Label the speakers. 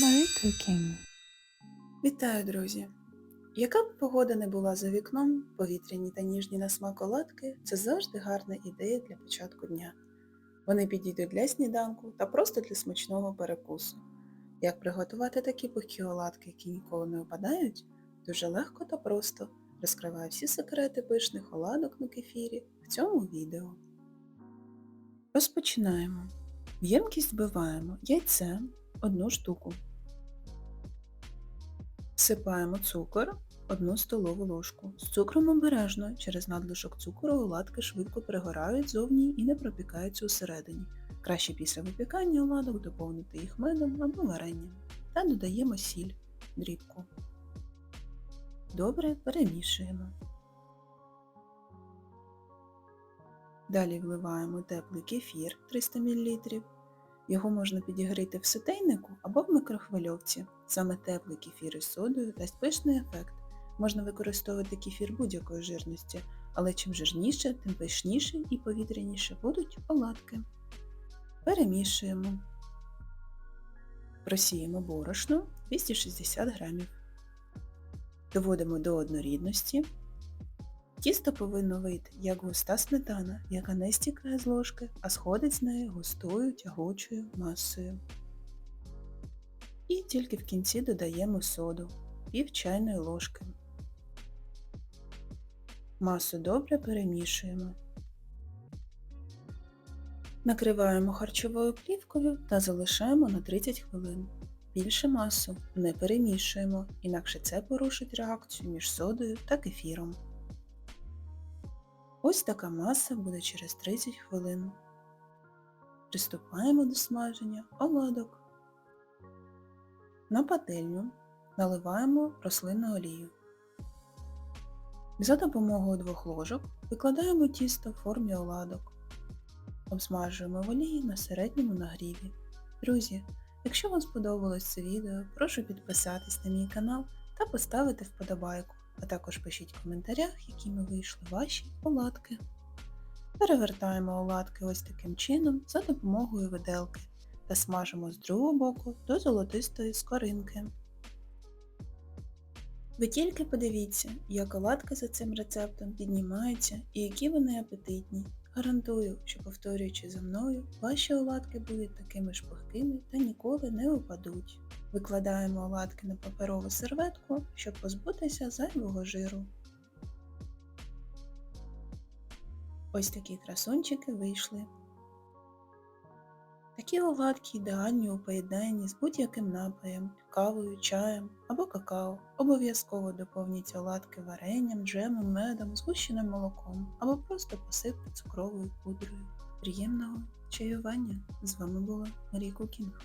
Speaker 1: Marie Cooking.
Speaker 2: Вітаю, друзі! Яка б погода не була за вікном, повітряні та ніжні на смак оладки – це завжди гарна ідея для початку дня. Вони підійдуть для сніданку та просто для смачного перекусу. Як приготувати такі пухкі оладки, які ніколи не опадають? Дуже легко та просто. Розкриваю всі секрети пишних оладок на кефірі в цьому відео. Розпочинаємо. В вбиваємо яйце – одну штуку. Всипаємо цукор 1 столову ложку. З цукром обережно, через надлишок цукру оладки швидко пригорають зовні і не пропікаються усередині. Краще після випікання оладок доповнити їх медом або варенням. Та додаємо сіль, дрібку. Добре перемішуємо. Далі вливаємо теплий кефір 300 мл. Його можна підігріти в сотейнику або в мікрохвильовці. Саме теплий кефір із содою дасть пишний ефект. Можна використовувати кефір будь-якої жирності, але чим жирніше, тим пишніше і повітряніше будуть оладки. Перемішуємо. Просіємо борошно 260 г. Доводимо до однорідності. Тісто повинно вийти як густа сметана, яка не стікає з ложки, а сходить з неї густою тягучою масою. І тільки в кінці додаємо соду пів чайної ложки. Масу добре перемішуємо. Накриваємо харчовою плівкою та залишаємо на 30 хвилин. Більше масу не перемішуємо, інакше це порушить реакцію між содою та кефіром. Ось така маса буде через 30 хвилин. Приступаємо до смаження оладок. На пательню наливаємо рослинну олію. За допомогою двох ложок викладаємо тісто в формі оладок. Обсмажуємо в олії на середньому нагріві. Друзі, якщо вам сподобалось це відео, прошу підписатись на мій канал та поставити вподобайку, а також пишіть в коментарях, якими вийшли ваші оладки. Перевертаємо оладки ось таким чином за допомогою виделки та смажимо з другого боку до золотистої скоринки. Ви тільки подивіться, як оладки за цим рецептом піднімаються і які вони апетитні. Гарантую, що повторюючи за мною, ваші оладки будуть такими ж пухкими та ніколи не упадуть. Викладаємо оладки на паперову серветку, щоб позбутися зайвого жиру. Ось такі красунчики вийшли. Такі оладки ідеальні у поєднанні з будь-яким напоєм, кавою, чаєм або какао. Обов'язково доповніть оладки варенням, джемом, медом, згущеним молоком або просто посипте цукровою пудрою. Приємного чаювання! З вами була Марія Кукінг.